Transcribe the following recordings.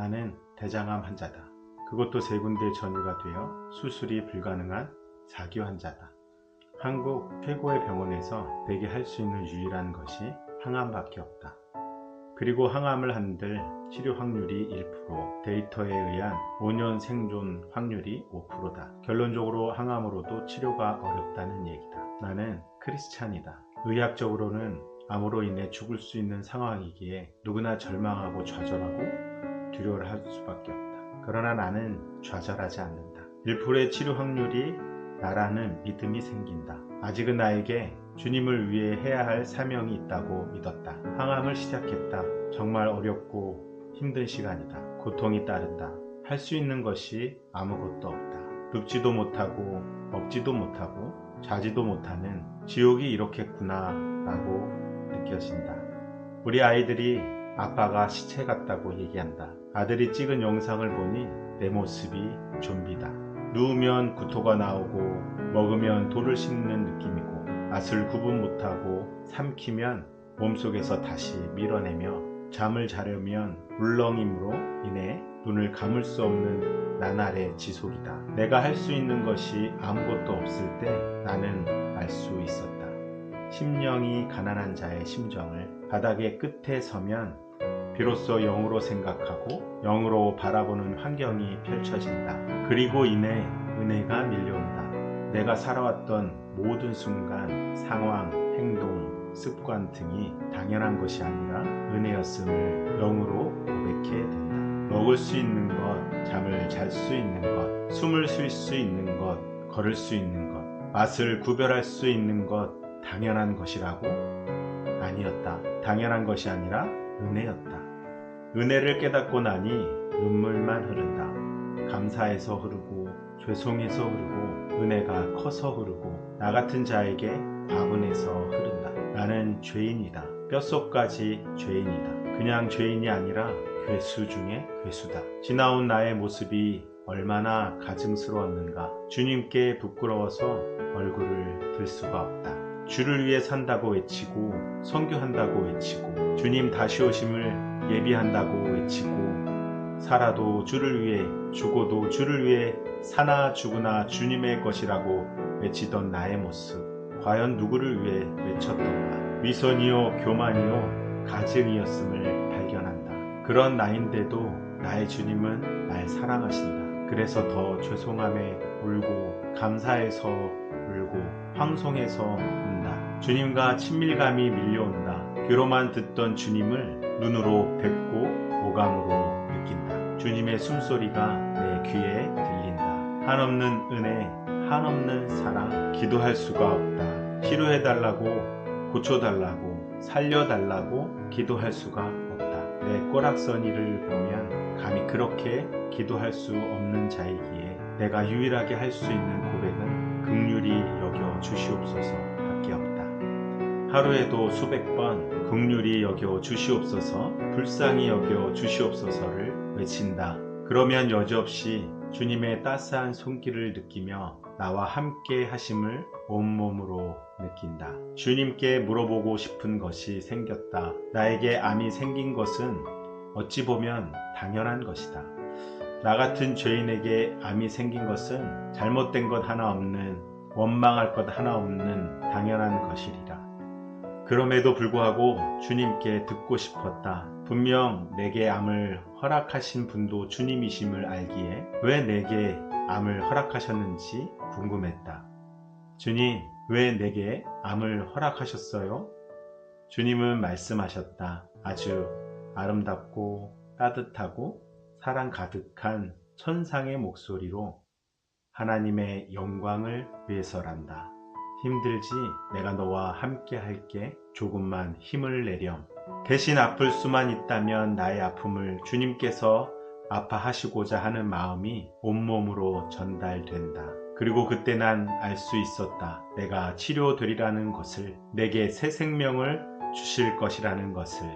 나는 대장암 환자다. 그것도 세 군데 전이가 되어 수술이 불가능한 자기 환자다. 한국 최고의 병원에서 내게 할 수 있는 유일한 것이 항암밖에 없다. 그리고 항암을 한들 치료 확률이 1%, 데이터에 의한 5년 생존 확률이 5%다. 결론적으로 항암으로도 치료가 어렵다는 얘기다. 나는 크리스찬이다. 의학적으로는 암으로 인해 죽을 수 있는 상황이기에 누구나 절망하고 좌절하고 두려워를 할 수밖에 없다. 그러나 나는 좌절하지 않는다. 1%의 치료 확률이 나라는 믿음이 생긴다. 아직은 나에게 주님을 위해 해야 할 사명이 있다고 믿었다. 항암을 시작했다. 정말 어렵고 힘든 시간이다. 고통이 따른다. 할 수 있는 것이 아무것도 없다. 눕지도 못하고 먹지도 못하고 자지도 못하는 지옥이 이렇겠구나 라고 느껴진다. 우리 아이들이 아빠가 시체 같다고 얘기한다. 아들이 찍은 영상을 보니 내 모습이 좀비다. 누우면 구토가 나오고 먹으면 돌을 씹는 느낌이고 맛을 구분 못하고 삼키면 몸속에서 다시 밀어내며 잠을 자려면 울렁임으로 인해 눈을 감을 수 없는 나날의 지속이다. 내가 할 수 있는 것이 아무것도 없을 때 나는 알 수 있었다. 심령이 가난한 자의 심정을 바닥의 끝에 서면 비로소 영으로 생각하고 영으로 바라보는 환경이 펼쳐진다. 그리고 이내 은혜가 밀려온다. 내가 살아왔던 모든 순간, 상황, 행동, 습관 등이 당연한 것이 아니라 은혜였음을 영으로 고백해 된다. 먹을 수 있는 것, 잠을 잘 수 있는 것, 숨을 쉴 수 있는 것, 걸을 수 있는 것, 맛을 구별할 수 있는 것, 당연한 것이라고? 아니었다. 당연한 것이 아니라 은혜였다. 은혜를 깨닫고 나니 눈물만 흐른다. 감사해서 흐르고, 죄송해서 흐르고, 은혜가 커서 흐르고, 나 같은 자에게 과분해서 흐른다. 나는 죄인이다. 뼛속까지 죄인이다. 그냥 죄인이 아니라 괴수 중에 괴수다. 지나온 나의 모습이 얼마나 가증스러웠는가. 주님께 부끄러워서 얼굴을 들 수가 없다. 주를 위해 산다고 외치고 선교한다고 외치고 주님 다시 오심을 예비한다고 외치고 살아도 주를 위해 죽어도 주를 위해 사나 죽으나 주님의 것이라고 외치던 나의 모습 과연 누구를 위해 외쳤던가? 위선이요 교만이요 가증이었음을 발견한다. 그런 나인데도 나의 주님은 날 사랑하신다. 그래서 더 죄송함에 울고 감사해서 울고 황송해서 운다. 주님과 친밀감이 밀려온다 귀로만 듣던 주님을 눈으로 뵙고 오감으로 느낀다. 주님의 숨소리가 내 귀에 들린다. 한없는 은혜 한없는 사랑 기도할 수가 없다. 치료해달라고 고쳐달라고 살려달라고 기도할 수가 없다. 내 꼬락서니를 보면 감히 그렇게 기도할 수 없는 자이기에 내가 유일하게 할 수 있는 고백은 극률이 여겨 주시옵소서 밖에 없다 하루에도 수백 번 극률이 여겨 주시옵소서 불쌍히 여겨 주시옵소서를 외친다 그러면 여지없이 주님의 따스한 손길을 느끼며 나와 함께 하심을 온몸으로 느낀다. 주님께 물어보고 싶은 것이 생겼다. 나에게 암이 생긴 것은 어찌 보면 당연한 것이다. 나 같은 죄인에게 암이 생긴 것은 잘못된 것 하나 없는 원망할 것 하나 없는 당연한 것이리라. 그럼에도 불구하고 주님께 듣고 싶었다. 분명 내게 암을 허락하신 분도 주님이심을 알기에 왜 내게 암을 허락하셨는지 궁금했다. 주님, 왜 내게 암을 허락하셨어요? 주님은 말씀하셨다. 아주 아름답고 따뜻하고 사랑 가득한 천상의 목소리로 하나님의 영광을 위해서란다. 힘들지 내가 너와 함께 할게 조금만 힘을 내렴. 대신 아플 수만 있다면 나의 아픔을 주님께서 아파하시고자 하는 마음이 온몸으로 전달된다. 그리고 그때 난 알 수 있었다. 내가 치료되리라는 것을, 내게 새 생명을 주실 것이라는 것을.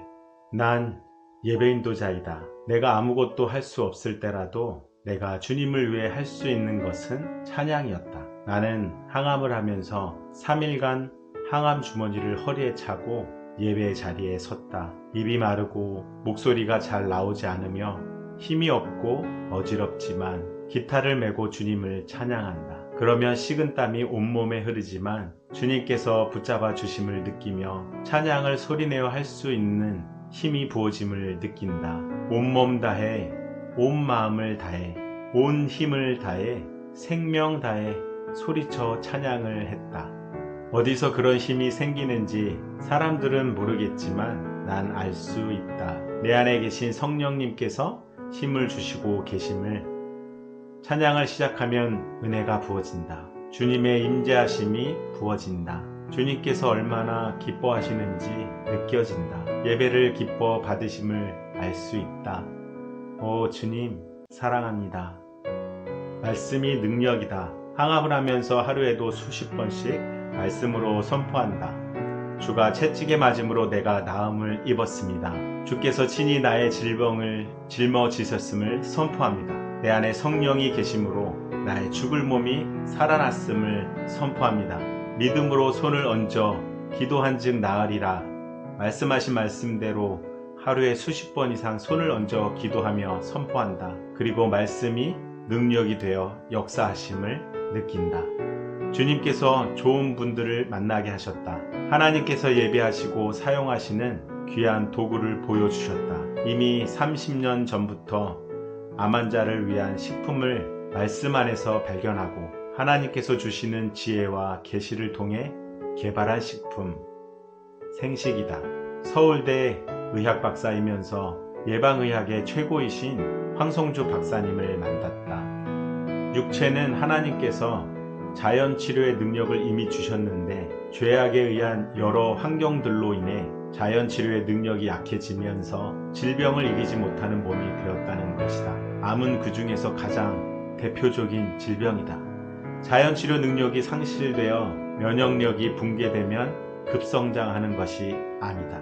난 예배인도자이다. 내가 아무것도 할 수 없을 때라도 내가 주님을 위해 할 수 있는 것은 찬양이었다. 나는 항암을 하면서 3일간 항암 주머니를 허리에 차고 예배 자리에 섰다. 입이 마르고 목소리가 잘 나오지 않으며 힘이 없고 어지럽지만 기타를 메고 주님을 찬양한다. 그러면 식은 땀이 온몸에 흐르지만 주님께서 붙잡아 주심을 느끼며 찬양을 소리내어 할 수 있는 힘이 부어짐을 느낀다. 온몸 다해, 온 마음을 다해, 온 힘을 다해, 생명 다해 소리쳐 찬양을 했다. 어디서 그런 힘이 생기는지 사람들은 모르겠지만 난 알 수 있다. 내 안에 계신 성령님께서 힘을 주시고 계심을 찬양을 시작하면 은혜가 부어진다. 주님의 임재하심이 부어진다. 주님께서 얼마나 기뻐하시는지 느껴진다. 예배를 기뻐 받으심을 알 수 있다. 오 주님 사랑합니다. 말씀이 능력이다. 항암을 하면서 하루에도 수십 번씩 말씀으로 선포한다. 주가 채찍에 맞음으로 내가 나음을 입었습니다. 주께서 친히 나의 질병을 짊어지셨음을 선포합니다. 내 안에 성령이 계심으로 나의 죽을 몸이 살아났음을 선포합니다. 믿음으로 손을 얹어 기도한 즉 나으리라. 말씀하신 말씀대로 하루에 수십 번 이상 손을 얹어 기도하며 선포한다. 그리고 말씀이 능력이 되어 역사하심을 느낀다. 주님께서 좋은 분들을 만나게 하셨다. 하나님께서 예배하시고 사용하시는 귀한 도구를 보여주셨다. 이미 30년 전부터 암 환자를 위한 식품을 말씀 안에서 발견하고 하나님께서 주시는 지혜와 계시를 통해 개발한 식품 생식이다. 서울대 의학 박사이면서 예방의학의 최고이신 황성주 박사님을 만났다. 육체는 하나님께서 자연 치료의 능력을 이미 주셨는데 죄악에 의한 여러 환경들로 인해 자연 치료의 능력이 약해지면서 질병을 이기지 못하는 몸이 되었다는 것이다. 암은 그 중에서 가장 대표적인 질병이다. 자연 치료 능력이 상실되어 면역력이 붕괴되면 급성장하는 것이 아니다.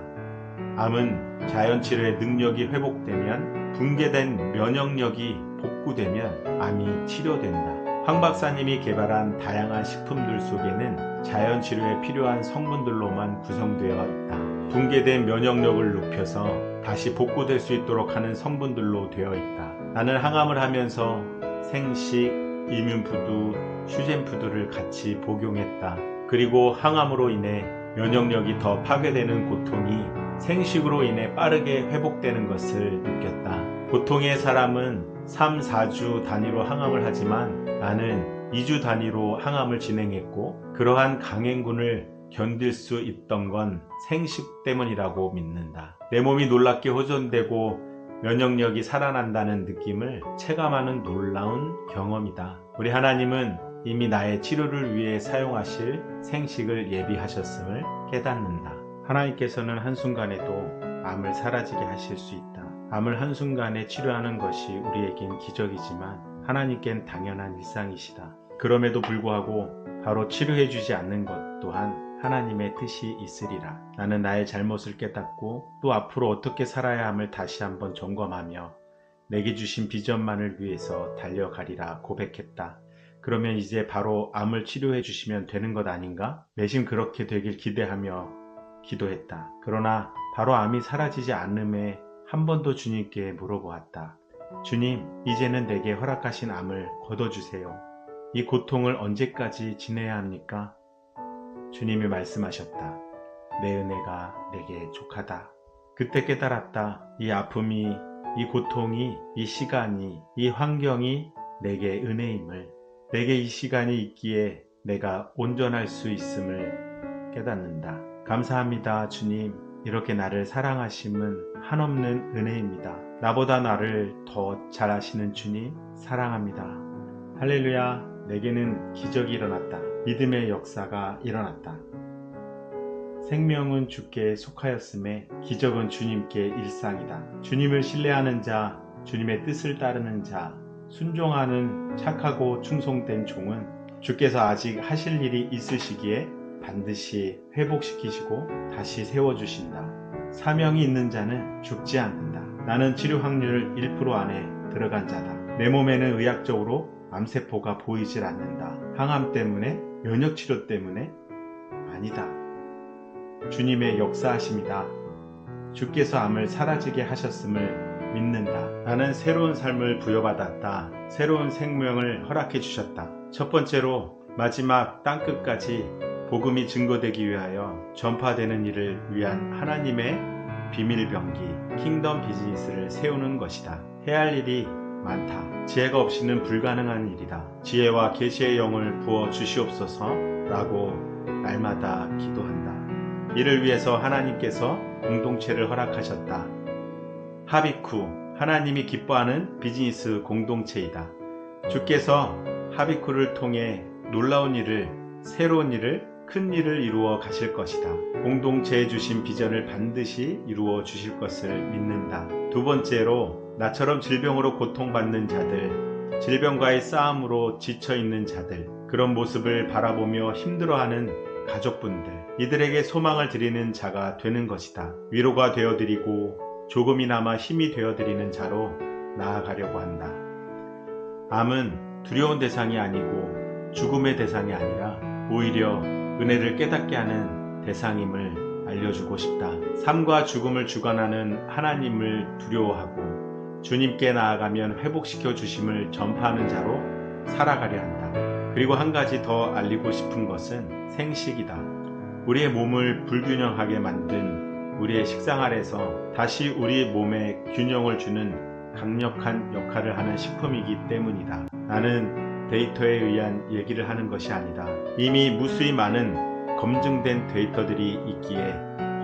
암은 자연 치료의 능력이 회복되면 붕괴된 면역력이 복구되면 암이 치료된다. 황 박사님이 개발한 다양한 식품들 속에는 자연 치료에 필요한 성분들로만 구성되어 있다. 붕괴된 면역력을 높여서 다시 복구될 수 있도록 하는 성분들로 되어 있다. 나는 항암을 하면서 생식, 이뮨푸드, 휴젠푸드를 같이 복용했다. 그리고 항암으로 인해 면역력이 더 파괴되는 고통이 생식으로 인해 빠르게 회복되는 것을 느꼈다. 보통의 사람은 3, 4주 단위로 항암을 하지만 나는 2주 단위로 항암을 진행했고 그러한 강행군을 견딜 수 있던 건 생식 때문이라고 믿는다. 내 몸이 놀랍게 호전되고 면역력이 살아난다는 느낌을 체감하는 놀라운 경험이다. 우리 하나님은 이미 나의 치료를 위해 사용하실 생식을 예비하셨음을 깨닫는다. 하나님께서는 한순간에도 암을 사라지게 하실 수 있다. 암을 한순간에 치료하는 것이 우리에겐 기적이지만 하나님께는 당연한 일상이시다. 그럼에도 불구하고 바로 치료해주지 않는 것 또한 하나님의 뜻이 있으리라. 나는 나의 잘못을 깨닫고 또 앞으로 어떻게 살아야 함을 다시 한번 점검하며 내게 주신 비전만을 위해서 달려가리라 고백했다. 그러면 이제 바로 암을 치료해 주시면 되는 것 아닌가? 내심 그렇게 되길 기대하며 기도했다. 그러나 바로 암이 사라지지 않음에 한 번 더 주님께 물어보았다. 주님, 이제는 내게 허락하신 암을 걷어주세요. 이 고통을 언제까지 지내야 합니까? 주님이 말씀하셨다. 내 은혜가 내게 족하다. 그때 깨달았다. 이 아픔이, 이 고통이, 이 시간이, 이 환경이 내게 은혜임을, 내게 이 시간이 있기에 내가 온전할 수 있음을 깨닫는다. 감사합니다, 주님. 이렇게 나를 사랑하심은 한없는 은혜입니다. 나보다 나를 더 잘 아시는 주님, 사랑합니다. 할렐루야. 내게는 기적이 일어났다. 믿음의 역사가 일어났다. 생명은 주께 속하였음에 기적은 주님께 일상이다. 주님을 신뢰하는 자, 주님의 뜻을 따르는 자, 순종하는 착하고 충성된 종은 주께서 아직 하실 일이 있으시기에 반드시 회복시키시고 다시 세워주신다. 사명이 있는 자는 죽지 않는다. 나는 치료 확률 1% 안에 들어간 자다. 내 몸에는 의학적으로 암세포가 보이질 않는다. 항암 때문에? 면역 치료 때문에? 아니다. 주님의 역사하심이다. 주께서 암을 사라지게 하셨음을 믿는다. 나는 새로운 삶을 부여받았다. 새로운 생명을 허락해 주셨다. 첫 번째로 마지막 땅끝까지 복음이 증거되기 위하여 전파되는 일을 위한 하나님의 비밀 병기 킹덤 비즈니스를 세우는 것이다. 해야 할 일이 많다. 지혜가 없이는 불가능한 일이다. 지혜와 계시의 영을 부어 주시옵소서라고 날마다 기도한다. 이를 위해서 하나님께서 공동체를 허락하셨다. 하비쿠 하나님이 기뻐하는 비즈니스 공동체이다. 주께서 하비쿠를 통해 놀라운 일을 새로운 일을 큰 일을 이루어 가실 것이다. 공동체에 주신 비전을 반드시 이루어 주실 것을 믿는다. 두 번째로 나처럼 질병으로 고통받는 자들, 질병과의 싸움으로 지쳐 있는 자들, 그런 모습을 바라보며 힘들어하는 가족분들, 이들에게 소망을 드리는 자가 되는 것이다. 위로가 되어 드리고 조금이나마 힘이 되어 드리는 자로 나아가려고 한다. 암은 두려운 대상이 아니고 죽음의 대상이 아니라 오히려 은혜를 깨닫게 하는 대상임을 알려주고 싶다. 삶과 죽음을 주관하는 하나님을 두려워하고 주님께 나아가면 회복시켜 주심을 전파하는 자로 살아가려 한다. 그리고 한 가지 더 알리고 싶은 것은 생식이다. 우리의 몸을 불균형하게 만든 우리의 아래서 다시 우리 몸에 균형을 주는 강력한 역할을 하는 식품이기 때문이다. 나는 데이터에 의한 얘기를 하는 것이 아니다. 이미 무수히 많은 검증된 데이터들이 있기에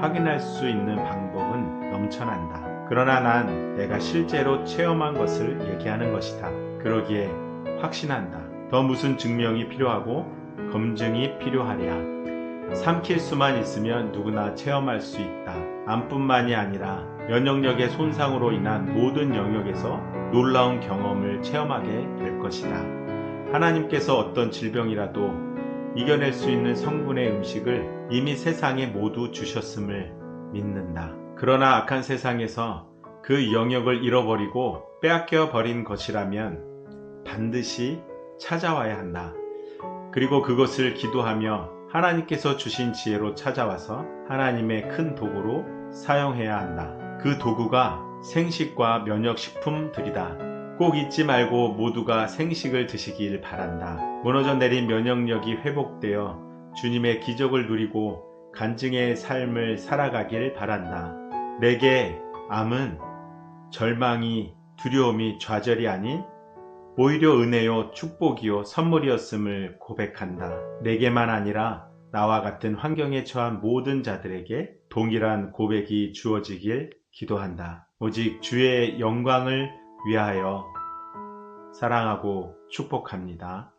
확인할 수 있는 방법은 넘쳐난다. 그러나 난 내가 실제로 체험한 것을 얘기하는 것이다. 그러기에 확신한다. 더 무슨 증명이 필요하고 검증이 필요하랴. 삼킬 수만 있으면 누구나 체험할 수 있다. 암뿐만이 아니라 면역력의 손상으로 인한 모든 영역에서 놀라운 경험을 체험하게 될 것이다. 하나님께서 어떤 질병이라도 이겨낼 수 있는 성분의 음식을 이미 세상에 모두 주셨음을 믿는다. 그러나 악한 세상에서 그 영역을 잃어버리고 빼앗겨 버린 것이라면 반드시 찾아와야 한다. 그리고 그것을 기도하며 하나님께서 주신 지혜로 찾아와서 하나님의 큰 도구로 사용해야 한다. 그 도구가 생식과 면역식품들이다. 꼭 잊지 말고 모두가 생식을 드시길 바란다. 무너져 내린 면역력이 회복되어 주님의 기적을 누리고 간증의 삶을 살아가길 바란다. 내게 암은 절망이 두려움이 좌절이 아닌 오히려 은혜요 축복이요 선물이었음을 고백한다. 내게만 아니라 나와 같은 환경에 처한 모든 자들에게 동일한 고백이 주어지길 기도한다. 오직 주의 영광을 위하여 사랑하고 축복합니다.